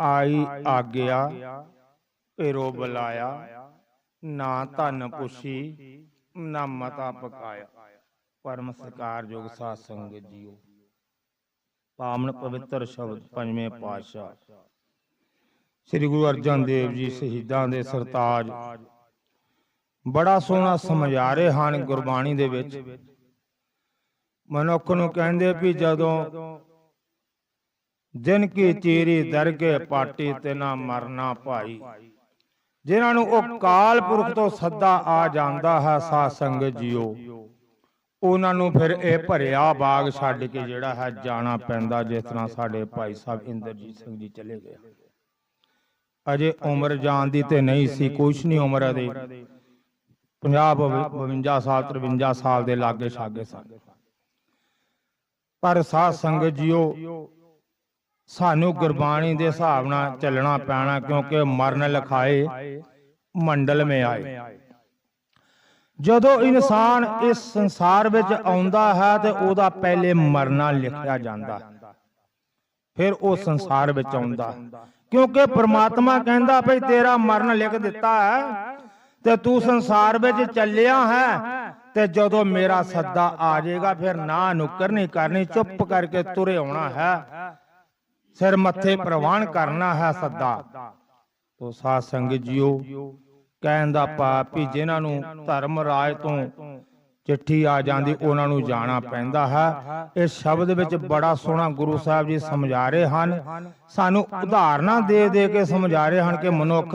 ਆਈ ਆਗਿਆ ਪੇਰੋ ਬੁਲਾਇਆ ਨਾ ਧਨ ਪੁਛੀ ਨਾ ਮਤਾ ਪਕਾਇਆ। ਪਰਮ ਸਤਿਕਾਰਯੋਗ ਸਾਧ ਸੰਗਤ ਜੀਓ। ਪਾਵਨ ਪਵਿੱਤਰ ਸ਼ਬਦ ਪੰਜਵੇਂ ਪਾਤਸ਼ਾਹ। ਸ੍ਰੀ ਗੁਰੂ ਅਰਜਨ ਦੇਵ ਜੀ ਸ਼ਹੀਦਾਂ ਦੇ ਸਰਤਾਜ। ਬੜਾ ਸੋਹਣਾ ਸਮਝਾ ਰਹੇ ਹਨ ਗੁਰਬਾਣੀ ਦੇ ਵਿੱਚ। ਮਨੁੱਖ ਨੂੰ ਕਹਿੰਦੇ ਵੀ ਜਦੋਂ ਜਿਨ ਕੀ ਚੀਰੀ ਦਰਗੇ ਪਾਟੀ ਤੇ ਨਾ ਮਰਨਾ ਭਾਈ। ਜਿਨ੍ਹਾਂ ਨੂੰ ਉਹ ਕਾਲ ਪੁਰਖ ਤੋਂ ਸੱਦਾ ਆ ਜਾਂਦਾ ਹੈ ਸਾਧ ਸੰਗਤ ਜੀਓ। ਉਹਨਾਂ ਨੂੰ ਫਿਰ ਇਹ ਭਰਿਆ ਬਾਗ ਛੱਡ ਕੇ ਜਿਹੜਾ ਹੈ ਜਾਣਾ ਪੈਂਦਾ ਜਿਸ ਤਰ੍ਹਾਂ ਸਾਡੇ ਭਾਈ ਸਾਹਿਬ ਇੰਦਰਜੀਤ ਸਿੰਘ ਜੀ ਚਲੇ ਗਏ। ਅਜੇ ਉਮਰ ਜਾਣ ਦੀ ਤੇ ਨਹੀਂ ਸੀ ਕੁਛ ਨਹੀਂ ਉਮਰ ਦੇ। 50 52 ਸਾਲ 53 ਸਾਲ ਦੇ ਲਾਗੇ ਛਾਗੇ ਸਨ ਪਰ ਸਾਧ ਸੰਗਤ ਜੀਓ ਸਾਨੂੰ ਗੁਰਬਾਣੀ ਦੇ ਹਿਸਾਬ ਨਾਲ ਚੱਲਣਾ ਪੈਣਾ ਕਿਉਂਕਿ ਮਰਨ ਲਿਖਾਏ ਮੰਡਲ ਮੇ ਆਏ। ਜਦੋਂ ਇਨਸਾਨ ਇਸ ਸੰਸਾਰ ਵਿੱਚ ਆਉਂਦਾ ਹੈ ਤੇ ਉਹਦਾ ਪਹਿਲੇ ਮਰਨਾ ਲਿਖਿਆ ਜਾਂਦਾ ਫਿਰ ਉਹ ਸੰਸਾਰ ਵਿੱਚ ਆਉਂਦਾ ਕਿਉਂਕਿ ਪ੍ਰਮਾਤਮਾ ਕਹਿੰਦਾ ਭਈ ਤੇਰਾ ਮਰਨ ਲਿਖ ਦਿੱਤਾ ਹੈ ਤੇ ਤੂੰ ਸੰਸਾਰ ਵਿੱਚ ਚੱਲਿਆ ਹੈ ਤੇ ਜਦੋਂ ਮੇਰਾ ਸੱਦਾ ਆ ਜਾਏਗਾ ਫਿਰ ਨਾ ਨੁਕਰ ਨਹੀਂ ਕਰਨੀ ਚੁੱਪ ਕਰਕੇ ਤੁਰੇ ਆਉਣਾ ਹੈ। ਸਿਰ ਮੱਥੇ ਪ੍ਰਵਾਨ ਕਰਨਾ ਹੈ ਸੱਦਾ। ਤੋ ਸਾਧ ਸੰਗਤ ਜੀਓ ਕਹਿਣ ਦਾ ਪਾਪ ਵੀ ਜਿਨ੍ਹਾਂ ਨੂੰ ਧਰਮ ਰਾਜ ਤੋਂ ਚਿੱਠੀ ਆ ਜਾਂਦੀ ਉਹਨਾਂ ਨੂੰ ਜਾਣਾ ਪੈਂਦਾ ਹੈ। ਇਹ ਸ਼ਬਦ ਵਿੱਚ ਬੜਾ ਸੋਹਣਾ ਗੁਰੂ ਸਾਹਿਬ ਜੀ ਸਮਝਾ ਰਹੇ ਹਨ। ਸਾਨੂੰ ਉਦਾਹਰਨਾਂ ਦੇ ਦੇ ਕੇ ਸਮਝਾ ਰਹੇ ਹਨ ਕਿ ਮਨੁੱਖ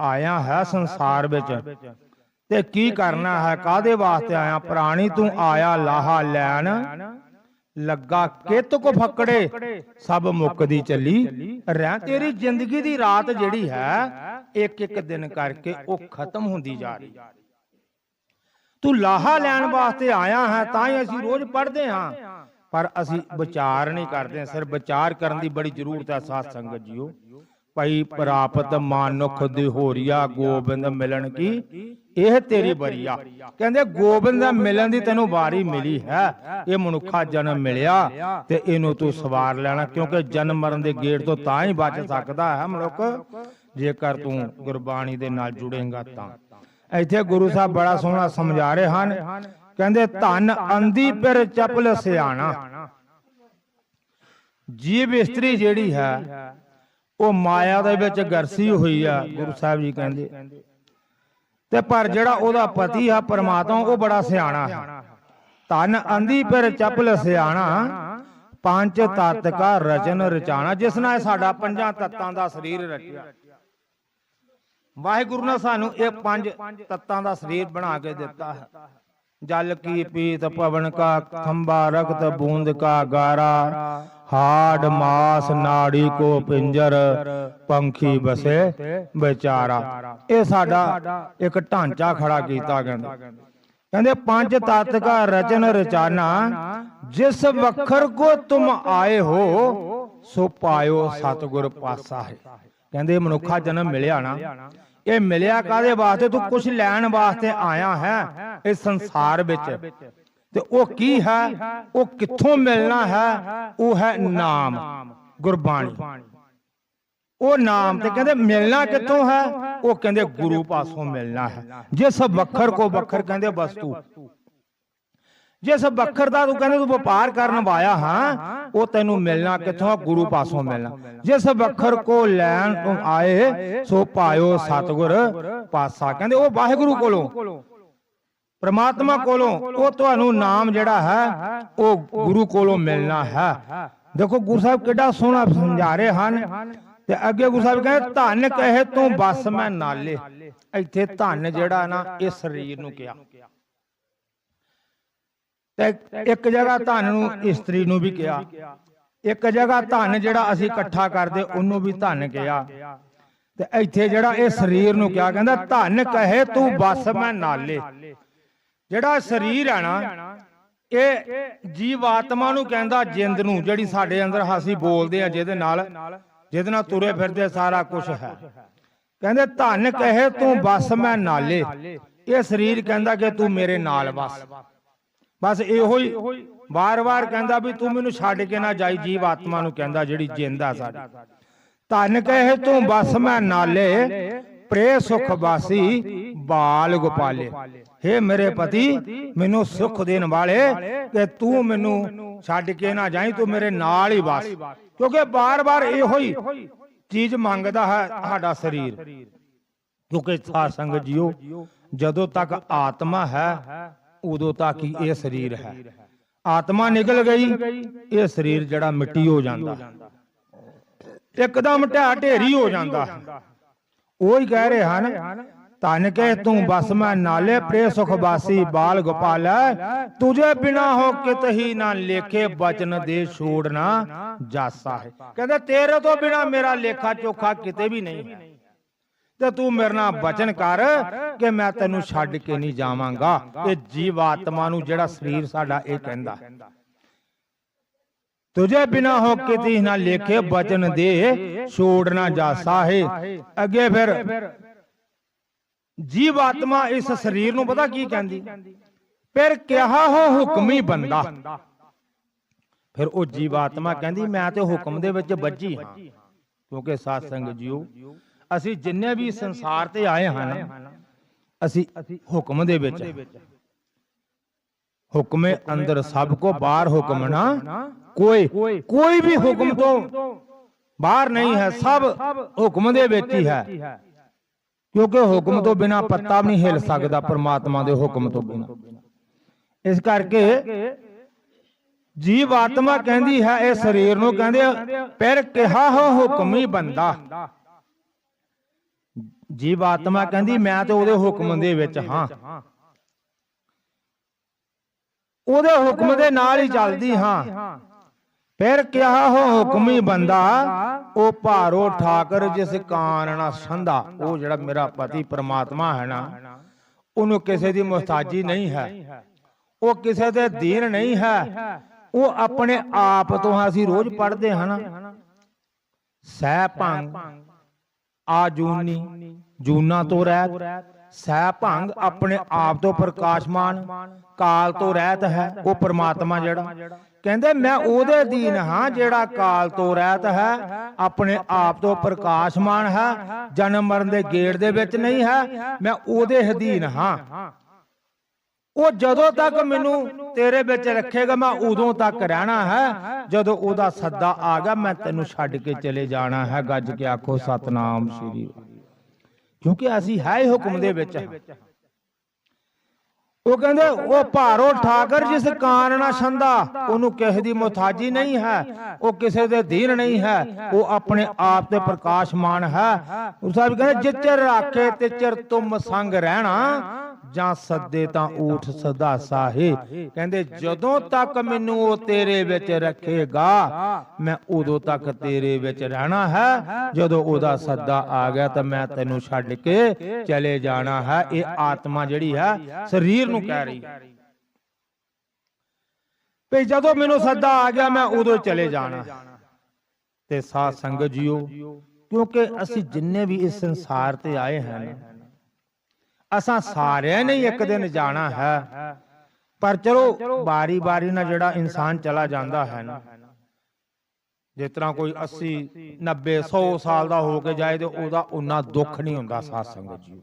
ਆਇਆ ਹੈ ਸੰਸਾਰ ਵਿੱਚ। ਤੇ ਕੀ ਕਰਨਾ ਹੈ ਕਾਦੇ ਵਾਸਤੇ ਆਇਆ? ਪ੍ਰਾਣੀ ਤੂੰ ਆਇਆ ਲਾਹਾ ਲੈਣ। ਲੱਗਾ ਕਿਤ ਕੋ ਫਕੜੇ ਸਭ ਮੁੱਕਦੀ ਚੱਲੀ। ਰਹਿ ਤੇਰੀ ਜ਼ਿੰਦਗੀ ਦੀ ਰਾਤ ਜਿਹੜੀ ਹੈ ਇੱਕ ਇੱਕ ਦਿਨ ਕਰਕੇ ਉਹ ਖਤਮ ਹੁੰਦੀ ਜਾ ਰਹੀ। ਤੂੰ ਲਾਹਾ ਲੈਣ ਵਾਸਤੇ ਆਇਆ ਹੈ ਤਾਂ ਹੀ ਅਸੀਂ ਰੋਜ਼ ਪੜ੍ਹਦੇ ਹਾਂ। ਪਰ ਅਸੀਂ ਵਿਚਾਰ ਨਹੀਂ ਕਰਦੇ ਸਿਰ ਵਿਚਾਰ ਕਰਨ ਦੀ ਬੜੀ ਜ਼ਰੂਰਤ ਹੈ ਸਾਧ ਸੰਗਤ ਜੀਓ। ਭਈ ਪ੍ਰਾਪਤ ਮਾਨੁਖ ਦੀ ਗੋਬਿੰਦ ਮਿਲਣ ਕੀ? ਇਹ ਤੇਰੀ ਬਰੀਆ ਕਹਿੰਦੇ ਗੋਬਿੰਦ ਦਾ ਮਿਲਣ ਦੀ ਤੈਨੂੰ ਵਾਰੀ ਮਿਲੀ ਹੈ। ਇਹ ਮਨੁੱਖਾ ਜਨਮ ਮਿਲਿਆ ਤੇ ਇਹਨੂੰ ਤੂੰ ਸਵਾਰ ਲੈਣਾ, ਕਿਉਂਕਿ ਜਨਮ ਮਰਨ ਦੇ ਗੇੜ ਤੋਂ ਤਾਂ ਹੀ ਬਚ ਸਕਦਾ ਹੈ ਮਨੁੱਖ। ਜੇਕਰ ਤੂੰ ਗੁਰਬਾਣੀ ਦੇ ਨਾਲ ਜੁੜੇਗਾ ਤਾਂ। ਇੱਥੇ ਗੁਰੂ ਸਾਹਿਬ ਬੜਾ ਸੋਹਣਾ ਸਮਝਾ ਰਹੇ ਹਨ। ਕਹਿੰਦੇ, ਧਨ ਅੰਦੀ ਪਰ ਚਪਲ ਸਿਆਣਾ। ਜੀਵ ਇਸਤਰੀ ਜਿਹੜੀ ਹੈ ਉਹ ਮਾਇਆ ਦੇ ਵਿੱਚ ਗਰਸੀ ਹੋਈ ਆ, ਗੁਰੂ ਸਾਹਿਬ ਜੀ ਕਹਿੰਦੇ। ਤੇ ਪਰ ਜਿਹੜਾ ਉਹਦਾ ਪਤੀ ਆ, ਪਰਮਾਤਮਾ, ਉਹ ਬੜਾ ਸਿਆਣਾ ਹੈ ਧਨ ਅੰਦੀ ਪਰ ਚਪਲ ਸਿਆਣਾ ਪੰਜ ਤਤ ਕਾ ਰਚਨ ਰਚਾਣਾ, ਜਿਸ ਨਾਲ ਸਾਡਾ ਪੰਜਾਂ ਤੱਤਾਂ ਦਾ ਸਰੀਰ ਰਚਿਆ। ਵਾਹਿਗੁਰੂ ਨੇ ਸਾਨੂੰ ਇਹ ਪੰਜ ਤੱਤਾਂ ਦਾ ਸਰੀਰ ਬਣਾ ਕੇ ਦਿੱਤਾ ਹੈ। ਜਲ ਕੀ ਪੀਤ ਪਵਨ ਕਾ ਖੰਬਾ ਰਕਤ ਬੂੰਦ ਕਾ ਗਾਰਾ ਹਾੜ ਮਾਸ ਨਾੜੀ ਕੋ ਪਿੰਜਰ ਪੰਖੀ ਬਸੇ ਵਿਚਾਰਾ। ਇਹ ਸਾਡਾ ਇੱਕ ਢਾਂਚਾ ਖੜਾ ਕੀਤਾ ਕਹਿੰਦੇ। ਕਹਿੰਦੇ, ਪੰਜ ਤਤ ਕਾ ਰਚਨ ਰਚਾਨਾ, ਜਿਸ ਵਖਰ ਕੋ ਤੁਮ ਆਏ ਹੋ, ਸੋ ਪਾਇਓ ਸਤਗੁਰ ਪਾਸਾ ਹੈ। ਕਹਿੰਦੇ ਮਨੁੱਖਾ ਜਨਮ ਮਿਲਿਆ ਨਾ। ਇਹ ਮਿਲਿਆ ਕਾਦੇ ਵਾਸਤੇ? ਤੂੰ ਕੁਝ ਲੈਣ ਵਾਸਤੇ ਆਇਆ ਹੈ ਇਸ ਸੰਸਾਰ ਵਿੱਚ। ਤੇ ਉਹ ਕੀ ਹੈ? ਉਹ ਕਿੱਥੋਂ ਮਿਲਣਾ ਹੈ? ਉਹ ਹੈ ਨਾਮ, ਗੁਰਬਾਣੀ। ਉਹ ਨਾਮ ਤੇ ਕਹਿੰਦੇ ਮਿਲਣਾ ਕਿੱਥੋਂ ਹੈ? ਉਹ ਕਹਿੰਦੇ ਗੁਰੂ ਪਾਸੋਂ ਮਿਲਣਾ ਹੈ। ਜਿਸ ਵੱਖਰ ਕੋ ਵਖਰ ਕਹਿੰਦੇ ਵਸਤੂ। ਜਿਸ ਵਖਰ ਦਾ ਤੂੰ ਕਹਿੰਦੇ ਤੂੰ ਵਪਾਰ ਕਰਨ ਵਾਇਆ ਹਾਂ, ਉਹ ਤੈਨੂੰ ਮਿਲਣਾ ਕਿੱਥੋਂ ਗੁਰੂ ਪਾਸੋਂ ਮਿਲਣਾ। ਜਿਸ ਵੱਖਰ ਕੋ ਲੈਣ ਤੂੰ ਆਏ, ਸੋ ਪਾਇਓ ਸਤਗੁਰ ਪਾਸਾ। ਕਹਿੰਦੇ ਉਹ ਵਾਹਿਗੁਰੂ ਕੋਲੋਂ। ਪ੍ਰਮਾਤਮਾ ਕੋਲੋਂ ਉਹ ਤੁਹਾਨੂੰ ਨਾਮ ਜਿਹੜਾ ਹੈ, ਉਹ ਗੁਰੂ ਕੋਲੋਂ ਮਿਲਣਾ ਹੈ। ਦੇਖੋ, ਗੁਰੂ ਸਾਹਿਬ ਕਿੱਡਾ ਸੋਹਣਾ ਸਮਝਾ ਰਹੇ ਹਨ। ਤੇ ਅੱਗੇ ਗੁਰੂ ਸਾਹਿਬ ਕਹਿੰਦੇ, ਧਨ ਕਹੇ ਤੂੰ ਬਸ, ਮੈਂ ਨਾਲੇ। ਇੱਥੇ ਧਨ ਜਿਹੜਾ ਨਾ, ਇਹ ਸਰੀਰ ਨੂੰ ਕਿਹਾ। ਤੇ ਇੱਕ ਜਗ੍ਹਾ ਧਨ ਨੂੰ, ਇਸਤਰੀ ਨੂੰ ਵੀ ਕਿਹਾ। ਇੱਕ ਜਗ੍ਹਾ ਧਨ ਜਿਹੜਾ ਅਸੀਂ ਇਕੱਠਾ ਕਰਦੇ, ਉਹਨੂੰ ਵੀ ਧਨ ਕਿਹਾ। ਤੇ ਇੱਥੇ ਜਿਹੜਾ ਇਹ ਸਰੀਰ ਨੂੰ ਕਿਹਾ, ਕਹਿੰਦਾ, ਧਨ ਕਹੇ ਤੂੰ ਬਸ, ਮੈਂ ਨਾਲੇ। ਜਿਹੜਾ ਸਰੀਰ ਹੈ ਨਾ, ਇਹ ਜੀਵ ਆਤਮਾ ਨੂੰ ਕਹਿੰਦਾ ਜਿੰਦ ਨੂੰ, ਜਿਹੜੀ ਸਾਡੇ ਅੰਦਰ ਅਸੀਂ ਬੋਲਦੇ ਆ, ਜਿਹਦੇ ਨਾਲ ਜਿਹਦੇ ਨਾਲ ਤੁਰੇ ਫਿਰਦੇ ਸਾਰਾ ਕੁਝ ਹੈ। ਕਹਿੰਦੇ, ਧਨ ਕਹੇ ਤੂੰ ਬਸ, ਮੈਂ ਨਾਲੇ। ਇਹ ਸਰੀਰ ਕਹਿੰਦਾ ਕਿ ਤੂੰ ਮੇਰੇ ਨਾਲ ਬਸ। ਬਸ ਇਹੋ ਹੀ ਵਾਰ-ਵਾਰ ਕਹਿੰਦਾ ਵੀ ਤੂੰ ਮੈਨੂੰ ਛੱਡ ਕੇ ਨਾ ਜਾਈ ਜੀਵ ਆਤਮਾ ਨੂੰ ਕਹਿੰਦਾ, ਜਿਹੜੀ ਜਿੰਦ ਆ ਸਾਡੀ। ਧਨ ਕਹੇ ਤੂੰ ਬਸ, ਮੈਂ ਨਾਲੇ। ਪ੍ਰੇ ਸੁਖ ਬਾਸੀ, ਬਾਲ ਗੋਪਾਲੇ। ਹੇ ਮੇਰੇ ਪਤੀ ਮੈਨੂੰ ਸੁਖ ਦੇਣ ਵਾਲੇ ਕਿ ਤੂੰ ਮੈਨੂੰ ਛੱਡ ਕੇ ਨਾ ਜਾਈਂ ਤੂੰ ਮੇਰੇ ਨਾਲ ਹੀ ਬਸ ਕਿਉਂਕਿ ਬਾਰ-ਬਾਰ ਇਹੋ ਹੀ ਚੀਜ਼ ਮੰਗਦਾ ਹੈ ਸਾਡਾ ਸਰੀਰ। ਕਿਉਂਕਿ ਸਾਧ ਸੰਗਤ ਜੀਓ ਜਦੋਂ ਤੱਕ ਆਤਮਾ ਹੈ ਉਦੋਂ ਤੱਕ ਹੀ ਇਹ ਸਰੀਰ ਹੈ। ਆਤਮਾ ਨਿਕਲ ਗਈ ਇਹ ਸਰੀਰ ਜਿਹੜਾ ਮਿੱਟੀ ਹੋ ਜਾਂਦਾ। ਇੱਕਦਮ ਢਾ ਢੇਰੀ ਹੋ ਜਾਂਦਾ। ਉਹ ਹੀ ਕਹਿ ਰਹੇ ਹਨ ਧਨ ਕੇ ਤੂੰ ਬਸ ਮੈਂ ਨਾਲੇ ਪ੍ਰੇ ਸੁਖ ਬਾਸੀ ਬਾਲ ਗੋਪਾਲ ਤੁਝੇ ਬਿਨਾ ਹੋ ਕਿਤਹੀ ਨਾ ਲੇਖੇ ਬਚਨ ਦੇ ਛੋੜਨਾ ਜਾਸਾ ਹੈ। ਕਹਿੰਦੇ ਤੇਰੇ ਤੋਂ ਬਿਨਾ ਮੇਰਾ ਲੇਖਾ ਚੋਖਾ ਕਿਤੇ ਵੀ ਨਹੀਂ ਹੈ। ਤੇ ਤੂੰ ਮੇਰੇ ਨਾਲ ਬਚਨ ਕਰ ਕਿ ਮੈਂ ਤੈਨੂੰ ਛੱਡ ਕੇ ਨਹੀਂ ਜਾਵਾਂਗਾ। ਇਹ ਜੀਵ ਆਤਮਾ ਨੂੰ ਜਿਹੜਾ ਸਰੀਰ ਸਾਡਾ ਇਹ ਕਹਿੰਦਾ। ਤੁਝੇ ਬਿਨਾ ਹੋ ਕੇ ਤੀ ਨਾ ਲੇਖੇ ਬਚਨ ਦੇ ਛੋੜ ਨਾ ਜਾਸਾ ਹੈ। ਅੱਗੇ ਫਿਰ ਜੀਵ ਆਤਮਾ ਇਸ ਸਰੀਰ ਨੂੰ ਪਤਾ ਕੀ ਕਹਿੰਦੀ? ਫਿਰ ਕਿਹਾ ਹੋ ਹੁਕਮੀ ਬੰਦਾ। ਫਿਰ ਉਹ ਜੀਵ ਆਤਮਾ ਕਹਿੰਦੀ, ਮੈਂ ਤੇ ਹੁਕਮ ਦੇ ਵਿੱਚ ਵੱਜੀ ਹਾਂ। ਕਿਉਂਕਿ ਸਾਧ ਸੰਗਤ ਜੀਓ, ਅਸੀਂ ਜਿੰਨੇ ਵੀ ਸੰਸਾਰ ਤੇ ਆਏ ਹਨ ਅਸੀਂ ਹੁਕਮ ਦੇ ਵਿੱਚ ਹੁਕਮੇ ਅੰਦਰ ਸਭ ਕੋ ਬਾਹਰ ਹੁਕਮ ਨਾ, ਕੋਈ ਕੋਈ ਵੀ ਹੁਕਮ ਤੋਂ ਬਾਹਰ ਨਹੀਂ ਹੈ, ਸਭ ਹੁਕਮ ਦੇ ਵਿੱਚ ਹੀ ਹੈ। ਕਿਉਂਕਿ ਹੁਕਮ ਤੋਂ ਬਿਨਾ ਪੱਤਾ ਵੀ ਨਹੀਂ ਹਿਲ ਸਕਦਾ ਪਰਮਾਤਮਾ ਦੇ ਹੁਕਮ ਤੋਂ ਬਿਨਾ। ਇਸ ਕਰਕੇ ਜੀਵ ਆਤਮਾ ਕਹਿੰਦੀ ਹੈ ਇਹ ਸਰੀਰ ਨੂੰ ਕਹਿੰਦੇ ਪਰ ਕਿਹਾ ਹੋ ਹੁਕਮੀ ਬੰਦਾ। ਜੀਵ ਆਤਮਾ ਕਹਿੰਦੀ ਮੈਂ ਤੇ ਉਹਦੇ ਹੁਕਮ ਦੇ ਵਿੱਚ ਹਾਂ। ਉਹਦੇ ਹੁਕਮ ਦੇ ਨਾਲ ਹੀ। ਚੱਲਦੀ ਹਾਂ। ਫਿਰ ਕਿਹਾ ਹੋ ਹੁਕਮੀ ਬੰਦਾ ਉਹ ਭਾਰੋ ਠਾਕਰ ਜਿਸ ਕਾਨ ਨਾ ਸੰਧਾ। ਉਹ ਜਿਹੜਾ ਮੇਰਾ ਪਤੀ ਪ੍ਰਮਾਤਮਾ ਹੈ ਨਾ ਉਹਨੂੰ ਕਿਸੇ ਦੀ ਮੁਹਤਾਜੀ ਨਹੀਂ ਹੈ। ਉਹ ਕਿਸੇ ਦੇ ਦੀਨ ਨਹੀਂ ਹੈ। ਉਹ ਆਪਣੇ ਆਪ ਤੋਂ ਅਸੀਂ ਰੋਜ਼ ਪੜ੍ਹਦੇ ਹਾਂ ਸਹਿ ਭੰਗ ਆ ਜੂਨੀ ਜੂਨਾ ਤੋਂ ਰਹਿਤ। ਸਹਿ ਭੰਗ ਆਪਣੇ ਆਪ ਤੋਂ ਪ੍ਰਕਾਸ਼ਮਾਨ। ਕਾਲ ਤੋਂ ਰਹਿਤ ਹੈ। ਉਹ ਪ੍ਰਮਾਤਮਾ ਜਿਹੜਾ। ਕਹਿੰਦੇ ਮੈਂ ਉਹਦੇ ਦੀਨ ਹਾਂ ਜਿਹੜਾ ਕਾਲ ਤੋਂ ਰਹਿਤ ਹੈ ਆਪਣੇ ਆਪ ਤੋਂ ਪ੍ਰਕਾਸ਼ਮਾਨ ਹੈ ਜਨਮ ਮਰਨ ਦੇ ਗੇੜ ਦੇ ਵਿੱਚ ਨਹੀਂ ਹੈ ਮੈਂ ਉਹਦੇ ਅਧੀਨ ਹਾਂ। ਉਹ ਜਦੋਂ ਤੱਕ ਮੈਨੂੰ ਤੇਰੇ ਵਿੱਚ ਰੱਖੇਗਾ ਮੈਂ ਉਦੋਂ ਤੱਕ ਰਹਿਣਾ ਹੈ ਜਦੋਂ ਉਹਦਾ ਸੱਦਾ ਆ ਗਿਆ ਮੈਂ ਤੈਨੂੰ ਛੱਡ ਕੇ ਚਲੇ ਜਾਣਾ ਹੈ ਗੱਜ ਕੇ ਆਖੋ ਸਤਨਾਮ ਸ੍ਰੀ ਵਾਹਿਗੁਰੂ। ਕਿਉਂਕਿ ਅਸੀਂ ਹੈ ਹੀ ਹੁਕਮ ਦੇ ਵਿੱਚ ਹਾਂ। ਉਹ ਕਹਿੰਦੇ ਉਹ ਭਾਰੋ ਠਾਕਰ ਜਿਸ ਕਾਨ ਨਾ ਛੰਦਾ ਉਹਨੂੰ ਕਿਸੇ ਦੀ ਮੁਹਤਾਜੀ ਨਹੀਂ ਹੈ ਉਹ ਕਿਸੇ ਦੇ ਦੀਨ ਨਹੀਂ ਹੈ ਉਹ ਆਪਣੇ ਆਪ ਤੇ ਪ੍ਰਕਾਸ਼ਮਾਨ ਹੈ। ਉਹ ਸਾਹਿਬ ਕਹਿੰਦੇ ਜਿੱਚਰ ਰਾਖੇ ਤੇ ਚਿਰ ਤੁਮ ਸੰਗ ਰਹਿਣਾ ਜਾਂ ਸੱਦੇ ਤਾਂ ਊਠ ਸਦਾ ਸਾਹੇ। ਕਹਿੰਦੇ ਜਦੋਂ ਤੱਕ ਮੈਨੂੰ ਉਹ ਤੇਰੇ ਵਿੱਚ ਰੱਖੇਗਾ ਮੈਂ ਉਦੋਂ ਤੱਕ ਤੇਰੇ ਵਿੱਚ ਰਹਿਣਾ ਹੈ। ਜਦੋਂ ਉਹਦਾ ਸੱਦਾ ਆ ਗਿਆ ਤਾਂ ਮੈਂ ਤੈਨੂੰ ਛੱਡ ਕੇ ਚਲੇ ਜਾਣਾ ਹੈ। ਇਹ ਆਤਮਾ ਜਿਹੜੀ ਹੈ ਸਰੀਰ ਨੂੰ ਕਹਿ ਰਹੀ ਹੈ ਜਦੋਂ ਮੈਨੂੰ ਸੱਦਾ ਆ ਗਿਆ ਮੈਂ ਉਦੋਂ ਚਲੇ ਜਾਣਾ। ਤੇ ਸਾਧ ਸੰਗਤ ਜੀਓ ਕਿਉਂਕਿ ਅਸੀਂ ਜਿੰਨੇ ਵੀ ਇਸ ਸੰਸਾਰ ਤੇ ਆਏ ਹਨ ਅਸਾਂ ਸਾਰਿਆਂ ਨੇ ਇੱਕ ਦਿਨ ਜਾਣਾ ਹੈ। ਪਰ ਚਲੋ ਬਾਰੀ ਬਾਰੀ ਨਾਲ ਜਿਹੜਾ ਇਨਸਾਨ ਚਲਾ ਜਾਂਦਾ ਹੈ ਨਾ। ਜਿਸ ਤਰ੍ਹਾਂ ਕੋਈ 80 90 100 ਸਾਲ ਦਾ ਹੋ ਕੇ ਜਾਏ ਤੇ ਉਹਦਾ ਉਨਾ ਦੁੱਖ ਨਹੀਂ ਹੁੰਦਾ ਸਾਧ ਸੰਗਤ ਜੀ।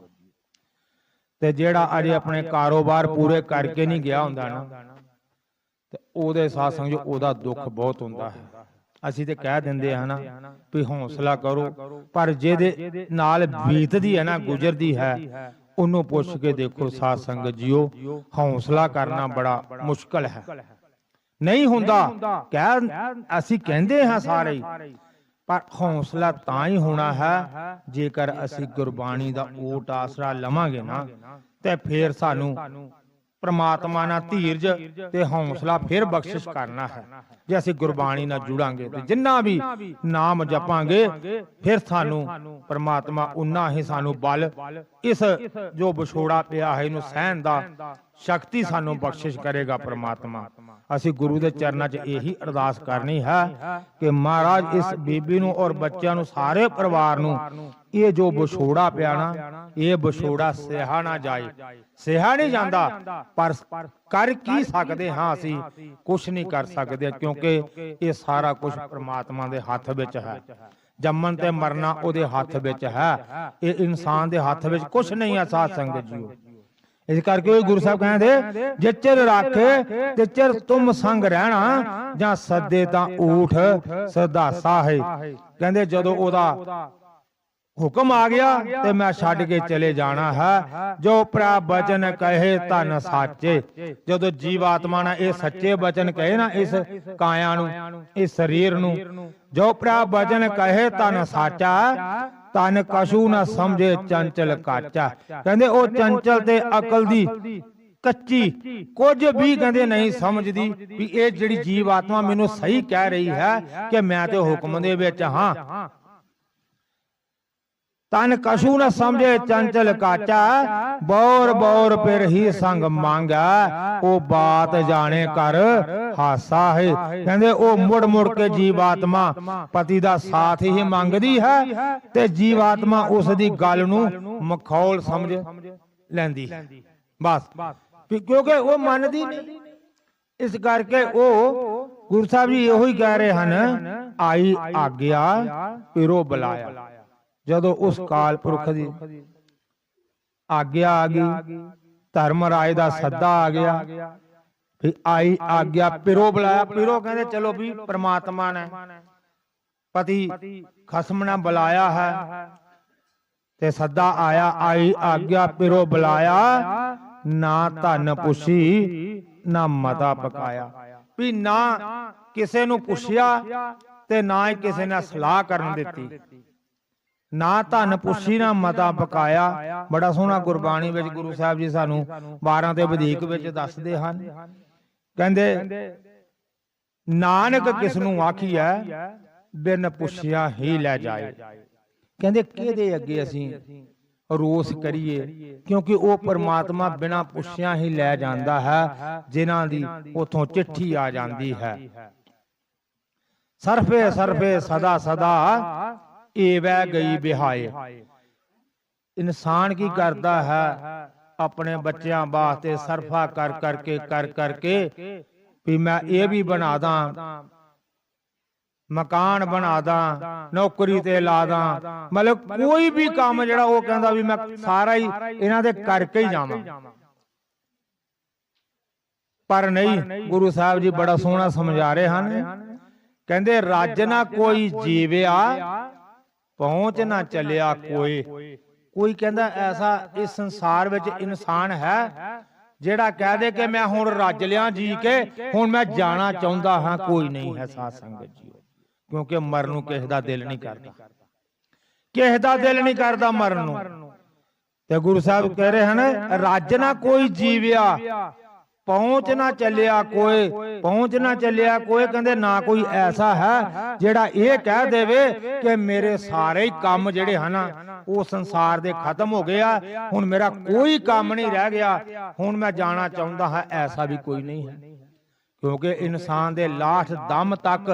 ਤੇ ਜਿਹੜਾ ਅਜੇ ਆਪਣੇ ਕਾਰੋਬਾਰ ਪੂਰੇ ਕਰਕੇ ਨਹੀਂ ਗਿਆ ਹੁੰਦਾ ਨਾ। ਤੇ ਉਹਦੇ ਸਾਧ ਸੰਗਤ ਜੀ ਉਹਦਾ ਦੁੱਖ ਬਹੁਤ ਹੁੰਦਾ ਹੈ। ਅਸੀਂ ਤੇ ਕਹਿ ਦਿੰਦੇ ਹਾਂ ਨਾ ਵੀ ਹੌਸਲਾ ਕਰੋ। ਪਰ ਜਿਹਦੇ ਨਾਲ ਬੀਤਦੀ ਹੈ ਨਾ ਗੁਜ਼ਰਦੀ ਹੈ। ਉਹਨੂੰ ਪੁੱਛ ਕੇ ਦੇਖੋ ਸਾਧ ਸੰਗਤ ਜੀਓ ਹੌਸਲਾ ਕਰਨਾ ਬੜਾ ਮੁਸ਼ਕਲ ਹੈ ਨਹੀਂ ਹੁੰਦਾ ਕਹਿ ਅਸੀਂ ਕਹਿੰਦੇ ਹਾਂ ਸਾਰੇ ਪਰ ਹੌਸਲਾ ਤਾਂ ਹੀ ਹੋਣਾ ਹੈ ਜੇਕਰ ਅਸੀਂ ਗੁਰਬਾਣੀ ਦਾ ਓਟ ਆਸਰਾ ਲਵਾਂਗੇ ਨਾ ਤੇ ਫਿਰ ਸਾਨੂੰ ਪ੍ਰਮਾਤਮਾ ਨਾਲ ਧੀਰਜ ਤੇ ਹੌਸਲਾ ਫਿਰ ਬਖਸ਼ਿਸ਼ ਕਰਨਾ ਹੈ। ਜੇ ਅਸੀਂ ਗੁਰਬਾਣੀ ਨਾਲ ਜੁੜਾਂਗੇ ਤੇ ਜਿੰਨਾ ਵੀ ਨਾਮ ਜਪਾਂਗੇ, ਫਿਰ ਸਾਨੂੰ ਪ੍ਰਮਾਤਮਾ ਉਨਾ ਹੀ ਸਾਨੂੰ ਬਲ, ਇਸ ਜੋ ਵਿਛੋੜਾ ਪਿਆ ਹੈ, ਇਹਨੂੰ ਸਹਿਣ ਦਾ ਸ਼ਕਤੀ ਸਾਨੂੰ ਬਖਸ਼ਿਸ਼ ਕਰੇਗਾ ਪ੍ਰਮਾਤਮਾ। ਅਸੀਂ ਗੁਰੂ ਦੇ ਚਰਨਾਂ 'ਚ ਇਹੀ ਅਰਦਾਸ ਕਰਨੀ ਹੈ ਕਿ ਮਹਾਰਾਜ ਇਸ ਬੀਬੀ ਨੂੰ ਔਰ ਬੱਚਿਆਂ ਨੂੰ ਸਾਰੇ ਪਰਿਵਾਰ ਨੂੰ ਇਹ ਜੋ ਵਿਛੋੜਾ ਪਿਆ ਨਾ ਇਹ ਵਿਛੋੜਾ ਸਿਹਾ ਨਾ ਜਾਏ। ਸਿਹਾ ਨਹੀਂ ਜਾਂਦਾ, ਪਰ ਕਰ ਕੀ ਸਕਦੇ ਹਾਂ ਅਸੀਂ? ਕੁਝ ਨਹੀਂ ਕਰ ਸਕਦੇ, ਕਿਉਂਕਿ ਇਹ ਸਾਰਾ ਕੁਝ ਪ੍ਰਮਾਤਮਾ ਦੇ ਹੱਥ ਵਿੱਚ ਹੈ। ਜੰਮਣ ਤੇ ਮਰਨਾ ਉਹਦੇ ਹੱਥ ਵਿੱਚ ਹੈ। ਇਹ ਇਨਸਾਨ ਦੇ ਹੱਥ ਵਿੱਚ ਕੁਝ ਨਹੀਂ ਹੈ, ਸਾਧ ਸੰਗਤ ਜੀਓ। ਇਸ ਕਰਕੇ ਉਹ ਗੁਰੂ ਸਾਹਿਬ ਕਹਿੰਦੇ, ਜੇ ਚਿਰ ਰੱਖੇ, ਤੇ ਚਿਰ ਤੁਮ ਸੰਗ ਰਹਿਣਾ, ਜਾਂ ਸੱਦੇ ਤਾਂ ਊਠ ਸਦਾਸਾ ਹੈ ਕਹਿੰਦੇ ਜਦੋਂ ਉਹਦਾ ਹੁਕਮ ਆ ਗਿਆ ਤੇ ਮੈਂ ਛੱਡ ਕੇ ਚਲੇ ਜਾਣਾ ਹੈ। ਜੋ ਪ੍ਰਾ ਬਚਨ ਕਹੇ ਤਨ ਸਾਚੇ। ਜਦੋਂ ਜੀਵਾਤਮਾ ਨੇ ਇਹ ਸੱਚੇ ਬਚਨ ਕਹੇ ਨਾ ਇਸ ਕਾਇਆ ਨੂੰ, ਇਸ ਸਰੀਰ ਨੂੰ, ਜੋ ਪ੍ਰਾ ਬਚਨ ਕਹੇ ਤਨ ਸਾਚਾ ਤਨ ਕਸ਼ੂ ਨਾ ਸਮਝੇ ਚੰਚਲ ਕਾਚਾ। ਕਹਿੰਦੇ ਉਹ ਚੰਚਲ ਤੇ ਅਕਲ ਦੀ ਕੱਚੀ ਕੁਝ ਵੀ ਕਹਿੰਦੇ ਨਹੀਂ ਸਮਝਦੀ ਵੀ ਇਹ ਜਿਹੜੀ ਜੀਵ ਆਤਮਾ ਮੈਨੂੰ ਸਹੀ ਕਹਿ ਰਹੀ ਹੈ ਕਿ ਮੈਂ ਤੇ ਹੁਕਮ ਦੇ ਵਿੱਚ ਹਾਂ। ਤਨ ਕਸ਼ੂ ਨ ਸਮਝੇ, ਚੰਚਲ ਕਾਚਾ। ਬੌਰ ਬੌਰ ਫਿਰ ਹੀ ਸੰਗ ਮੰਗਾ। ਉਹ ਬਾਤ ਜਾਣੇ ਕਰ, ਹਾਸਾ ਹੈ। ਕਹਿੰਦੇ ਉਹ ਮੁੜ ਮੁੜ ਕੇ ਜੀਵਾਤਮਾ ਪਤੀ ਦਾ ਸਾਥ ਹੀ ਮੰਗਦੀ ਹੈ ਤੇ ਜੀਵਾਤਮਾ ਉਸ ਦੀ ਗੱਲ ਨੂੰ ਮਖੌਲ ਸਮਝ ਲੈਂਦੀ ਬਸ। ਕਿਉਂਕਿ ਉਹ ਮੰਨਦੀ ਨਹੀਂ। ਇਸ ਕਰਕੇ ਉਹ ਗੁਰੂ ਸਾਹਿਬ ਜੀ ਇਹੋ ਹੀ ਕਹਿ ਰਹੇ ਹਨ, ਆਈ ਆਗਿਆ ਪਿਰੋ ਬੁਲਾਇਆ। ਜਦੋਂ ਉਸ ਕਾਲ ਪੁਰਖ ਦੀ ਆਗਿਆ ਆ ਗਈ ਧਰਮ ਰਾਜ ਦਾ ਸੱਦਾ ਆ ਗਿਆ। ਫਿਰ ਆਈ ਆਗਿਆ ਪਿਰੋ ਬੁਲਾਇਆ। ਪਿਰੋ ਕਹਿੰਦੇ ਚਲੋ ਵੀ ਪ੍ਰਮਾਤਮਾ ਨੇ ਪਤੀ ਖਸਮ ਨੇ ਬੁਲਾਇਆ ਹੈ। ਤੇ ਸੱਦਾ ਆਇਆ ਆਈ ਆਗਿਆ ਪਿਰੋ ਬੁਲਾਇਆ। ਨਾ ਧਨ ਪੁੱਛੀ ਨਾ ਮਤਾ ਪਕਾਇਆ। ਵੀ ਨਾ ਕਿਸੇ ਨੂੰ ਪੁੱਛਿਆ ਤੇ ਨਾ ਹੀ ਕਿਸੇ ਨੇ ਸਲਾਹ ਕਰਨ ਦਿੱਤੀ। ਨਾ ਧਨ ਪੁੱਛੀ ਨਾ ਮਤਾ ਪਕਾਇਆ ਬੜਾ ਸੋਹਣਾ ਗੁਰਬਾਣੀ ਵਿੱਚ ਗੁਰੂ ਸਾਹਿਬ ਜੀ ਸਾਨੂੰ 12 ਤੇ ਵਧੇਕ ਵਿੱਚ ਦੱਸਦੇ ਹਨ। ਕਹਿੰਦੇ ਨਾਨਕ ਕਿਸ ਨੂੰ ਆਖੀਐ ਬਿਨ ਪੁੱਛਿਆ ਹੀ ਲੈ ਜਾਏ। ਕਹਿੰਦੇ ਕਿਹਦੇ ਅੱਗੇ ਅਸੀਂ ਰੋਸ ਕਰੀਏ? ਕਿਉਂਕਿ ਉਹ ਪਰਮਾਤਮਾ ਬਿਨਾ ਪੁੱਛਿਆ ਹੀ ਲੈ ਜਾਂਦਾ ਹੈ ਜਿਨ੍ਹਾਂ ਦੀ ਉਥੋਂ ਚਿੱਠੀ ਆ ਜਾਂਦੀ ਹੈ। ਸਰਫੇ ਸਰਫੇ ਸਦਾ ਸਦਾ ਏਵੈ ਗਈ ਬਿਹਾਏ ਇਨਸਾਨ ਕੀ ਕਰਦਾ ਹੈ? ਆਪਣੇ ਬੱਚਿਆਂ ਵਾਸਤੇ ਸਰਫਾ ਕਰ ਕਰਕੇ ਕਰ ਕਰਕੇ ਵੀ ਮੈਂ ਇਹ ਵੀ ਬਣਾ ਦਾਂ। ਮਕਾਨ ਬਣਾ ਦਾਂ ਨੌਕਰੀ ਤੇ ਲਾ ਦਾਂ। ਮਤਲਬ ਕੋਈ ਵੀ ਕੰਮ ਜਿਹੜਾ ਉਹ ਕਹਿੰਦਾ ਵੀ ਮੈਂ ਸਾਰਾ ਹੀ ਇਹਨਾਂ ਦੇ ਕਰਕੇ ਹੀ ਜਾਵਾਂ। ਪਰ ਨਹੀਂ ਗੁਰੂ ਸਾਹਿਬ ਜੀ ਬੜਾ ਸੋਹਣਾ ਸਮਝਾ ਰਹੇ ਹਨ ਕਹਿੰਦੇ ਰੱਜ ਨਾ ਕੋਈ ਜੀਵਿਆ ਪਹੁੰਚ ਨਾ ਚੱਲਿਆ ਕੋਈ। ਕੋਈ। ਕਹਿੰਦਾ ਐਸਾ ਇਸ ਸੰਸਾਰ ਵਿੱਚ ਇਨਸਾਨ ਹੈ ਜਿਹੜਾ ਕਹਿ ਦੇ ਕਿ ਮੈਂ ਹੁਣ ਰੱਜ ਲਿਆ ਜੀ ਕੇ ਹੁਣ ਮੈਂ ਜਾਣਾ ਚਾਹੁੰਦਾ ਹਾਂ ਕੋਈ ਨਹੀਂ ਹੈ ਸਾਧ ਸੰਗਤ ਜੀਓ ਕਿਉਂਕਿ ਮਰਨ ਨੂੰ ਕਿਸੇ ਦਾ ਦਿਲ ਨਹੀਂ ਕਰਦਾ। ਕਿਸੇ ਦਾ ਦਿਲ ਨਹੀਂ ਕਰਦਾ ਮਰਨ ਨੂੰ। ਤੇ ਗੁਰੂ ਸਾਹਿਬ ਕਹਿ ਰਹੇ ਹਨ ਰੱਜ ਨਾ ਕੋਈ ਜੀਵਿਆ। ਪਹੁੰਚ ਨਾ ਚੱਲਿਆ ਕੋਈ ਪਹੁੰਚ ਨਾ ਚੱਲਿਆ ਕੋਈ ਕਹਿੰਦੇ ਨਾ ਕੋਈ ਐਸਾ ਹੈ ਜਿਹੜਾ ਇਹ ਕਹਿ ਦੇਵੇ ਕਿ ਮੇਰੇ ਸਾਰੇ ਹੀ ਕੰਮ ਜਿਹੜੇ ਹਨ ਉਹ ਸੰਸਾਰ ਦੇ ਖਤਮ ਹੋ ਗਏ ਆ ਹੁਣ ਮੇਰਾ ਕੋਈ ਕੰਮ ਨਹੀਂ ਰਹਿ ਗਿਆ ਹੁਣ ਮੈਂ ਜਾਣਾ ਚਾਹੁੰਦਾ ਹਾਂ ਐਸਾ ਵੀ ਕੋਈ ਨਹੀਂ ਹੈ। ਕਿਉਂਕਿ ਇਨਸਾਨ ਦੇ ਲਾਠ ਦਮ ਤੱਕ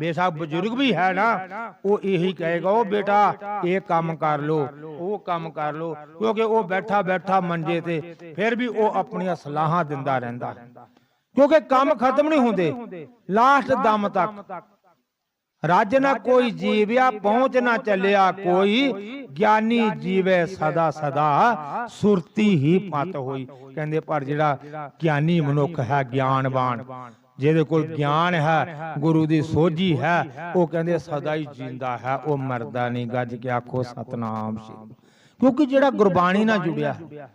ਬੇਸ਼ੱਕ ਬਜ਼ੁਰਗ ਵੀ ਹੈ ਨਾ, ਉਹ ਇਹੀ ਕਹੇਗਾ, ਉਹ ਬੇਟਾ, ਇਹ ਕੰਮ ਕਰ ਲੋ ਉਹ ਕੰਮ ਕਰ ਲੋ ਕਿਉਂਕਿ ਉਹ ਬੈਠਾ ਬੈਠਾ ਮੰਜੇ ਤੇ, ਫਿਰ ਵੀ ਉਹ ਆਪਣੀਆਂ ਸਲਾਹਾਂ ਦਿੰਦਾ ਰਹਿੰਦਾ। ਕਿਉਂਕਿ ਕੰਮ ਖਤਮ ਨਹੀਂ ਹੁੰਦੇ ਲਾਸਟ ਦਮ ਤੱਕ। ਰੱਜ ਨਾ ਕੋਈ ਜੀਵਿਆ ਪਹੁੰਚ ਨਾ ਚੱਲਿਆ ਕੋਈ। ਗਿਆਨੀ ਜੀਵੇ ਸਦਾ ਸਦਾ ਸੁਰਤੀ ਹੀ ਪਤ ਹੋਈ। ਕਹਿੰਦੇ ਪਰ ਜਿਹੜਾ ਗਿਆਨੀ ਮਨੁੱਖ ਹੈ ਗਿਆਨਵਾਨ ਜਿਹਦੇ ਕੋਲ ਗਿਆਨ ਹੈ ਗੁਰੂ ਦੀ ਸੋਝੀ ਹੈ ਉਹ ਕਹਿੰਦੇ ਸਦਾ ਹੀ ਜਿੰਦਾ ਹੈ ਉਹ ਮਰਦਾ ਨਹੀਂ ਗੱਜ ਕੇ ਆਖੋ ਸਤਨਾਮ ਸ੍ਰੀ। ਕਿਉਂਕਿ ਜਿਹੜਾ ਗੁਰਬਾਣੀ ਨਾਲ ਜੁੜਿਆ ਹੈ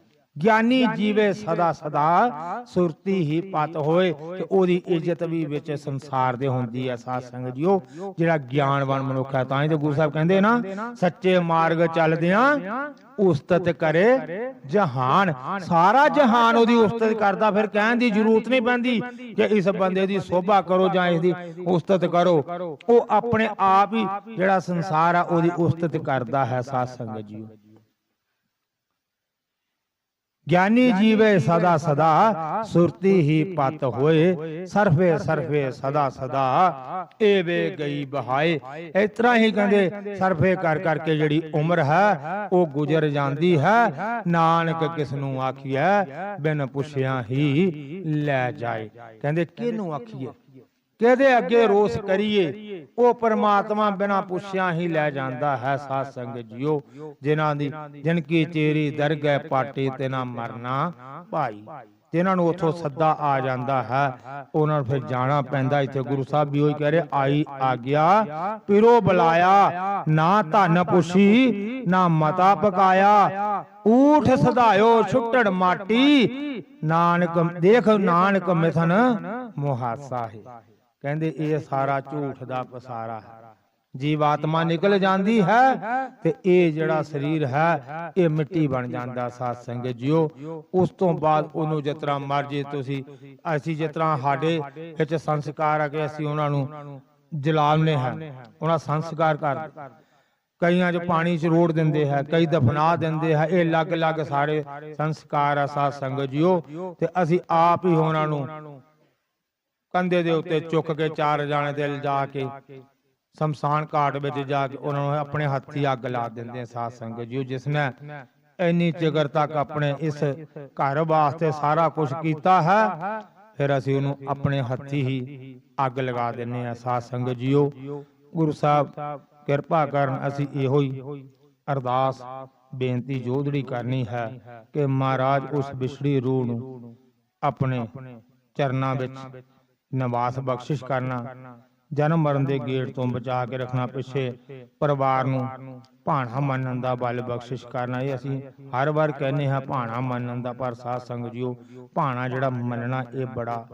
ਗਿਆਨੀ ਜੀਵੇ ਸਦਾ ਸਦਾ ਸੁਰਤੀ ਹੀ ਪਤ ਹੋਏ ਤੇ ਉਹਦੀ ਇੱਜ਼ਤ ਵੀ ਵਿੱਚ ਸੰਸਾਰ ਦੇ ਹੁੰਦੀ ਹੈ ਸਾਧ ਸੰਗਤ ਜੀਓ। ਜਿਹੜਾ ਗਿਆਨਵਾਨ ਮਨੁੱਖ ਹੈ ਤਾਂ ਹੀ ਤੇ ਗੁਰੂ ਸਾਹਿਬ ਕਹਿੰਦੇ ਨਾ ਸੱਚੇ ਮਾਰਗ ਚੱਲਦਿਆਂ ਉਸਤਤ ਕਰੇ ਜਹਾਨ। ਸਾਰਾ ਜਹਾਨ ਉਹਦੀ ਉਸਤਤ ਕਰਦਾ ਫਿਰ ਕਹਿਣ ਦੀ ਜ਼ਰੂਰਤ ਨਹੀਂ ਪੈਂਦੀ ਕਿ ਇਸ ਬੰਦੇ ਦੀ ਸੋਭਾ ਕਰੋ ਜਾਂ ਇਸ ਦੀ ਉਸਤਤ ਕਰੋ। ਉਹ ਆਪਣੇ ਆਪ ਹੀ ਜਿਹੜਾ ਸੰਸਾਰ ਆ ਉਹਦੀ ਉਸਤਤ ਕਰਦਾ ਹੈ ਸਾਧ ਸੰਗਤ ਜੀਓ। ਗਿਆਨੀ ਜੀਵੇ ਸਦਾ ਸਦਾ ਸੁਰਤੀ ਹੀ ਪਤ ਹੋਏ ਸਰਫੇ ਸਰਫੇ ਸਦਾ ਸਦਾ ਏਵੇ ਗਈ ਬਹਾਏ ਇਸ ਤਰ੍ਹਾਂ ਹੀ ਕਹਿੰਦੇ ਸਰਫੇ ਕਰ ਕਰਕੇ ਜਿਹੜੀ ਉਮਰ ਹੈ ਉਹ ਗੁਜ਼ਰ ਜਾਂਦੀ ਹੈ ਨਾਨਕ ਕਿਸ ਨੂੰ ਆਖੀਐ ਬਿਨ ਪੁੱਛਿਆ ਹੀ ਲੈ ਜਾਏ ਕਹਿੰਦੇ ਕਿਹਨੂੰ ਆਖੀਏ ਕਿਹਦੇ ਅੱਗੇ ਰੋਸ ਕਰੀਏ ਉਹ ਪਰਮਾਤਮਾ ਬਿਨਾ ਪੁੱਛਿਆ ਹੀ ਲੈ ਜਾਂਦਾ ਹੈ ਸਾਧ ਸੰਗਤ ਜੀਓ ਜਿਨ੍ਹਾਂ ਦੀ ਜਿਨ ਕੀ ਚੇਰੀ ਦਰਗਹਿ ਪਾਟੀ ਤੇ ਨਾ ਮਰਨਾ ਭਾਈ ਜਿਨ੍ਹਾਂ ਨੂੰ ਉਥੋਂ ਸੱਦਾ ਆ ਜਾਂਦਾ ਹੈ ਉਹਨਾਂ ਨੂੰ ਫਿਰ ਜਾਣਾ ਪੈਂਦਾ ਇੱਥੇ ਗੁਰੂ ਸਾਹਿਬ ਵੀ ਉਹੀ ਕਹਿ ਰਹੇ ਆਈ ਆ ਗਿਆ ਪਿਰੋ ਬੁਲਾਇਆ ਨਾ ਧਨ ਪੁੱਛੀ ਨਾ ਮਤਾ ਪਕਾਇਆ ਊਠ ਸਦਾਇਓ ਛੁੱਟੜ ਮਾਟੀ ਨਾਨਕ ਦੇਖ ਨਾਨਕ ਮਿਥਨ ਮੁਹਾਸਾ। ਹੈ ਕਹਿੰਦੇ ਇਹ ਸਾਰਾ ਝੂਠ ਦਾ ਪਸਾਰਾ ਹੈ। ਜੀਵਾਤਮਾ ਨਿਕਲ ਜਾਂਦੀ ਹੈ ਤੇ ਇਹ ਜਿਹੜਾ ਸਰੀਰ ਹੈ ਇਹ ਮਿੱਟੀ ਬਣ ਜਾਂਦਾ ਸਾਧ ਸੰਗਤ ਜੀਓ। ਉਸ ਤੋਂ ਬਾਅਦ ਉਹਨੂੰ ਜਿਸ ਤਰ੍ਹਾਂ ਮਰਜ਼ੀ ਤੁਸੀਂ ਅਸੀਂ ਤਰ੍ਹਾਂ ਸਾਡੇ ਵਿੱਚ ਸੰਸਕਾਰ ਆ ਕੇ ਅਸੀਂ ਉਹਨਾਂ ਨੂੰ ਜਲਾਉਣੇ ਹੈ। ਉਹਨਾਂ ਸੰਸਕਾਰ ਕਰ ਕਈਆਂ 'ਚ ਪਾਣੀ 'ਚ ਰੋੜ ਦਿੰਦੇ ਹੈ ਕਈ ਦਫਨਾ ਦਿੰਦੇ ਹੈ। ਇਹ ਅਲੱਗ-ਅਲੱਗ ਸਾਰੇ ਸੰਸਕਾਰ ਆ ਸਾਧ ਸੰਗਤ ਜੀਓ ਤੇ ਅਸੀਂ ਆਪ ਹੀ ਉਹਨਾਂ ਨੂੰ ਕੰਧੇ ਦੇ ਉੱਤੇ ਚੁੱਕ ਕੇ ਚਾਰ ਜਾਣੇ ਤੇ ਲਿਜਾ ਕੇ ਸ਼ਮਸ਼ਾਨ ਘਾਟ ਵਿੱਚ ਜਾ ਕੇ ਉਹਨਾਂ ਨੂੰ ਆਪਣੇ ਹੱਥੀ ਅੱਗ ਲਾ ਦਿੰਦੇ ਆ ਸਾਧ ਸੰਗਤ। ਜੀਓ ਜਿਸ ਨੇ ਇੰਨੀ ਚਿਗਰ ਤੱਕ ਆਪਣੇ ਇਸ ਘਰ ਵਾਸਤੇ ਸਾਰਾ ਕੁਝ ਕੀਤਾ ਹੈ ਫਿਰ ਅਸੀਂ ਉਹਨੂੰ ਆਪਣੇ ਹੱਥੀ ਹੀ ਅੱਗ ਲਗਾ ਦਿੰਨੇ ਆ ਸਾਧ ਸੰਗਤ ਜੀਓ। ਗੁਰੂ ਸਾਹਿਬ ਕਿਰਪਾ ਕਰਨ ਅਸੀਂ ਇਹੋ ਹੀ ਅਰਦਾਸ ਬੇਨਤੀ ਜੋਦੜੀ ਕਰਨੀ ਹੈ ਕਿ ਮਹਾਰਾਜ ਉਸ ਵਿਛੜੀ ਰੂਹ ਨੂੰ ਆਪਣੇ ਚਰਨਾਂ ਵਿੱਚ ਨਿਵਾਸ ਬਖਸ਼ਿਸ਼ ਕਰਨਾ, ਜਨਮ ਮਰਨ ਦੇ ਗੇੜ ਤੋਂ ਬਚਾ ਕੇ ਰੱਖਣਾ ਪਿੱਛੇ ਪਰਿਵਾਰ ਨੂੰ ਭਾਣਾ ਮੰਨਣ ਦਾ ਬਲ ਬਖਸ਼ਿਸ਼ ਕਰਨਾ। ਇਹ ਅਸੀਂ ਹਰ ਵਾਰ ਕਹਿੰਦੇ ਹਾਂ, ਭਾਣਾ ਮੰਨਣ ਦਾ ਪਰ ਸਾਧ ਸੰਗਤ ਜੀਓ, ਭਾਣਾ ਜਿਹੜਾ ਮੰਨਣਾ ਇਹ ਬੜਾ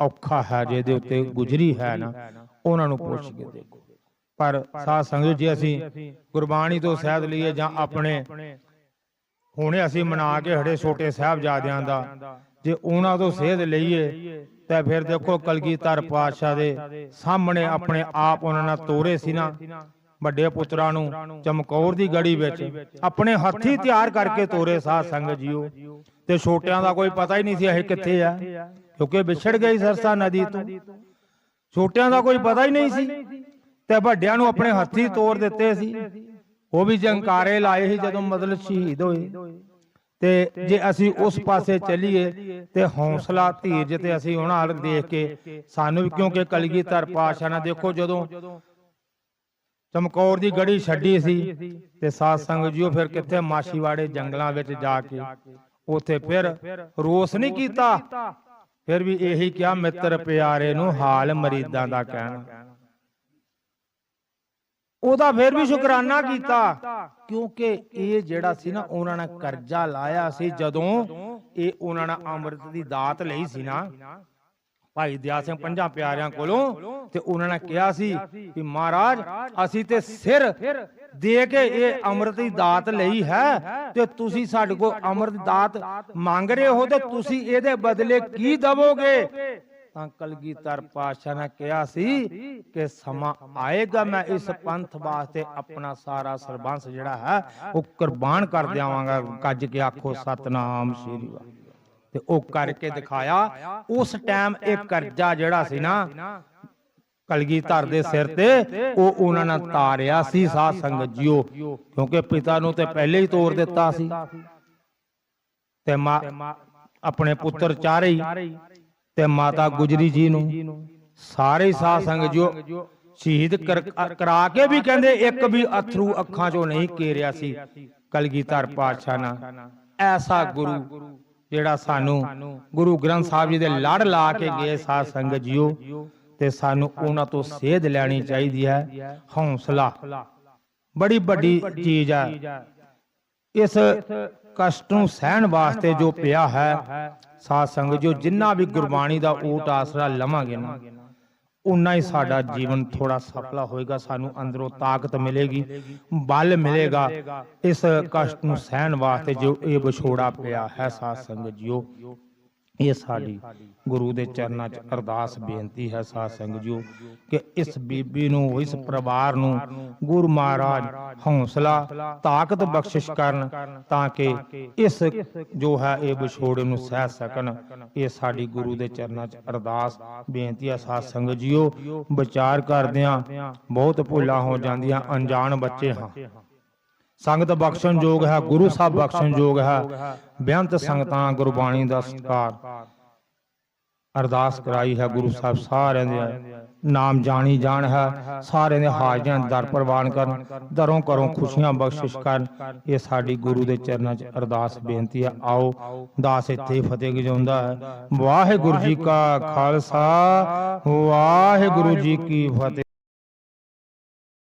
ਔਖਾ ਹੈ, ਜਿਹਦੇ ਉੱਤੇ ਗੁਜਰੀ ਹੈ ਨਾ, ਉਹਨਾਂ ਨੂੰ ਪੁੱਛ ਕੇ ਦੇਖੋ। ਪਰ ਸਾਧ ਸੰਗਤ ਜੀ ਅਸੀਂ ਗੁਰਬਾਣੀ ਤੋਂ ਸਹਿਦ ਲਈਏ ਜਾਂ ਆਪਣੇ ਹੁਣੇ ਅਸੀਂ ਮਨਾ ਕੇ ਹੜੇ ਛੋਟੇ ਸਾਹਿਬਜ਼ਾਦਿਆਂ ਦਾ, ਜੇ ਉਹਨਾਂ ਤੋਂ ਸੇਧ ਲਈਏ ਤੇ ਫਿਰ ਦੇਖੋ ਕਲਗੀਧਰ ਪਾਤਸ਼ਾਹ ਦੇ ਸਾਹਮਣੇ ਆਪਣੇ ਆਪ ਉਹਨਾਂ ਨਾਲ ਤੋਰੇ ਸੀ ਨਾ। ਵੱਡੇ ਪੁੱਤਰਾਂ ਨੂੰ ਚਮਕੌਰ ਦੀ ਗੜੀ ਵਿੱਚ ਆਪਣੇ ਹੱਥੀ ਤਿਆਰ ਕਰਕੇ ਤੋਰੇ ਸਾਧ ਸੰਗਤ ਜੀਓ। ਤੇ ਛੋਟਿਆਂ ਦਾ ਕੋਈ ਪਤਾ ਹੀ ਨਹੀਂ ਸੀ ਇਹ ਕਿੱਥੇ ਆ, ਕਿਉਂਕਿ ਵਿਛੜ ਗਈ ਸਰਸਾ ਨਦੀ ਤੋਂ। ਛੋਟਿਆਂ ਦਾ ਕੋਈ ਪਤਾ ਹੀ ਨਹੀਂ ਸੀ ਤੇ ਵੱਡਿਆਂ ਨੂੰ ਆਪਣੇ ਹੱਥੀ ਤੋੜ ਦਿੱਤੇ ਸੀ। ਉਹ ਵੀ ਜੰਕਾਰੇ ਲਾਏ ਸੀ ਜਦੋਂ ਮਤਲਬ ਸ਼ਹੀਦ ਹੋਏ। ਤੇ ਜੇ ਅਸੀਂ ਉਸ ਪਾਸੇ ਚੱਲੀਏ ਤੇ ਹੌਸਲਾ ਧੀਰਜ ਤੇ ਅਸੀਂ ਉਹਨਾਂ ਵੱਲ ਦੇਖ ਕੇ ਸਾਨੂੰ ਵੀ ਕਿਉਂਕਿ ਕਲਗੀਧਰ ਪਾਸ਼ਾ ਨੇ ਦੇਖੋ ਜਦੋਂ ਚਮਕੌਰ ਦੀ ਗੜੀ ਛੱਡੀ ਸੀ ਤੇ ਸਾਧ ਸੰਗਤ ਜੀਓ ਫਿਰ ਕਿੱਥੇ ਮਾਸ਼ੀਵਾੜੇ ਜੰਗਲਾਂ ਵਿੱਚ ਜਾ ਕੇ। ਉਥੇ ਫਿਰ ਰੋਸ ਨਹੀਂ ਕੀਤਾ। ਫਿਰ ਵੀ ਇਹੀ ਕਿਹਾ ਮਿੱਤਰ ਪਿਆਰੇ ਨੂੰ ਹਾਲ ਮਰੀਦਾਂ ਦਾ ਕਹਿਣਾ। ਉਹਦਾ ਫਿਰ ਵੀ ਸ਼ੁਕਰਾਨਾ ਕੀਤਾ। ਕਿਉਂਕਿ ਇਹ ਜਿਹੜਾ ਸੀ ਨਾ ਉਹਨਾਂ ਨੇ ਕਰਜ਼ਾ ਲਾਇਆ ਸੀ ਜਦੋਂ ਇਹ ਉਹਨਾਂ ਨੇ ਅੰਮ੍ਰਿਤ ਦੀ ਦਾਤ ਲਈ ਸੀ ਨਾ। ਭਾਈ ਦਿਆ ਸਿੰਘ ਪੰਜਾਂ ਪਿਆਰਿਆਂ ਕੋਲੋਂ ਤੇ ਉਹਨਾਂ ਨੇ ਕਿਹਾ ਸੀ ਕਿ ਮਹਾਰਾਜ ਅਸੀਂ ਤੇ ਸਿਰ ਦੇ ਕੇ ਇਹ ਅੰਮ੍ਰਿਤ ਦੀ ਦਾਤ ਲਈ ਹੈ ਤੇ ਤੁਸੀਂ ਸਾਡੇ ਕੋਲ ਅੰਮ੍ਰਿਤ ਦਾਤ ਮੰਗ ਰਹੇ ਹੋ ਤੇ ਤੁਸੀਂ ਇਹਦੇ ਬਦਲੇ ਕੀ ਦਵੋਗੇ? ਤਾਂ ਕਲਗੀਧਰ ਪਾਤਸ਼ਾਹ ਨੇ ਕਿਹਾ ਸੀ ਕਿ ਸਮਾਂ ਆਏਗਾ, ਮੈਂ ਇਸ ਪੰਥ ਵਾਸਤੇ ਆਪਣਾ ਸਾਰਾ ਸਰਬੰਸ ਜਿਹੜਾ ਹੈ, ਉਹ ਕੁਰਬਾਨ ਕਰ ਦਿਆਵਾਂਗਾ। ਕੱਜ ਕੇ ਆਖੋ, ਸਤਨਾਮ ਸ੍ਰੀ ਵਾਹਿਗੁਰੂ ਤੇ ਉਹ ਕਰਕੇ ਦਿਖਾਇਆ, ਉਸ ਟਾਈਮ ਇਹ ਕਰਜ਼ਾ ਜਿਹੜਾ ਸੀ ਨਾ, ਕਲਗੀਧਰ ਦੇ ਸਿਰ ਤੇ, ਉਹ ਉਹਨਾਂ ਨੇ ਤਾਰਿਆ ਸੀ, ਸਾਧ ਸੰਗਤ ਜੀਓ। ਕਿਉਂਕਿ ਪਿਤਾ ਨੂੰ ਤੇ ਪਹਿਲੇ ਹੀ ਤੋੜ ਦਿੱਤਾ ਸੀ। ਤੇ ਮਾਂ ਆਪਣੇ ਪੁੱਤਰ ਚਾਰੇ ਹੀ। ਤੇ ਮਾਤਾ ਗੁਜਰੀ ਜੀ ਨੂੰ ਸਾਰੇ ਸਾਧ ਸੰਗਤ ਜੋ ਸ਼ਹੀਦ ਕਰ- ਕਰਾ ਕੇ ਵੀ ਕਹਿੰਦੇ ਇੱਕ ਵੀ ਅਥਰੂ ਅੱਖਾਂ ਚੋਂ ਨਹੀਂ ਕੇਰਿਆ ਸੀ। ਕਲਗੀਧਰ ਪਾਤਸ਼ਾਹ ਨਾਲ। ਐਸਾ ਗੁਰੂ ਜਿਹੜਾ ਸਾਨੂੰ ਗੁਰੂ ਗ੍ਰੰਥ ਸਾਹਿਬ ਜੀ ਦੇ ਲੜ ਲਾ ਕੇ ਗਏ ਸਾਧ ਸੰਗਤ ਜੀਓ ਤੇ ਸਾਨੂੰ ਉਹਨਾਂ ਤੋਂ ਸੇਧ ਲੈਣੀ ਚਾਹੀਦੀ ਹੈ। ਹੌਸਲਾ। ਬੜੀ ਵੱਡੀ ਚੀਜ਼ ਹੈ। ਇਸ ਕਸ਼ਟ ਨੂੰ ਸਹਿਣ ਵਾਸਤੇ ਜੋ ਪਿਆ ਹੈ। ਸਾਧ ਸੰਗਤ ਜੋ ਜਿੰਨਾ ਵੀ ਗੁਰਬਾਣੀ ਦਾ ਊਟ ਆਸਰਾ ਲਵਾਂਗੇ ਨਾ, ਉਨਾ ਹੀ ਸਾਡਾ ਜੀਵਨ ਥੋੜਾ ਸਫਲਾ ਹੋਏਗਾ, ਸਾਨੂੰ ਅੰਦਰੋਂ ਤਾਕਤ ਮਿਲੇਗੀ, ਬਲ ਮਿਲੇਗਾ, ਇਸ ਕਸ਼ਟ ਨੂੰ ਸਹਿਣ ਵਾਸਤੇ ਜੋ ਇਹ ਵਿਛੋੜਾ ਪਿਆ ਹੈ ਸਾਧ ਸੰਗਤ ਜੀਓ। ਇਹ ਸਾਡੀ ਗੁਰੂ ਦੇ ਚਰਨਾਂ 'ਚ ਅਰਦਾਸ ਬੇਨਤੀ ਹੈ ਸਾਧ ਸੰਗਤ ਜੀਓ, ਕਿ ਇਸ ਬੀਬੀ ਨੂੰ, ਇਸ ਪਰਿਵਾਰ ਨੂੰ ਗੁਰੂ ਮਹਾਰਾਜ ਹੌਸਲਾ, ਤਾਕਤ ਬਖਸ਼ਿਸ਼ ਕਰਨ ਤਾਂ ਕਿ ਇਸ ਜੋ ਹੈ ਇਹ ਵਿਛੋੜੇ ਨੂੰ ਸਹਿ ਸਕਣ। ਇਹ ਸਾਡੀ ਗੁਰੂ ਦੇ ਚਰਨਾਂ 'ਚ ਅਰਦਾਸ ਬੇਨਤੀ ਹੈ ਸਾਧ ਸੰਗਤ ਜੀਓ। ਵਿਚਾਰ ਕਰਦਿਆਂ ਬਹੁਤ ਭੁੱਲਾਂ ਹੋ ਜਾਂਦੀਆਂ, ਅਣਜਾਣ ਬੱਚੇ ਹਾਂ। ਸੰਗਤ ਬਖਸ਼ਣ ਯੋਗ ਹੈ, ਗੁਰੂ ਸਾਹਿਬ ਬਖਸ਼ਣ ਯੋਗ ਹੈ। ਬੇਅੰਤ ਸੰਗਤਾਂ ਗੁਰਬਾਣੀ ਦਾ ਸਤਕਾਰ। ਅਰਦਾਸ ਕਰਾਈ ਹੈ ਗੁਰੂ ਸਾਹਿਬ ਸਾਰਿਆਂ ਦੇ। ਨਾਮ ਜਾਣੀ ਜਾਣ ਹੈ, ਸਾਰਿਆਂ ਦੇ ਹਾਜ਼ਰੀਆਂ ਦਰ ਪ੍ਰਵਾਨ ਕਰਨ, ਦਰੋਂ ਕਰੋਂ ਖੁਸ਼ੀਆਂ ਬਖਸ਼ਿਸ਼ ਕਰਨ। ਇਹ ਸਾਡੀ ਗੁਰੂ ਦੇ ਚਰਨਾਂ 'ਚ ਅਰਦਾਸ ਬੇਨਤੀ ਹੈ, ਆਓ ਦਾਸ ਇੱਥੇ ਫਤਿਹ ਗਜਾਉਂਦਾ ਹੈ। ਵਾਹਿਗੁਰੂ ਜੀ ਕਾ ਖਾਲਸਾ, ਵਾਹਿਗੁਰੂ ਜੀ ਕੀ ਫਤਿਹ।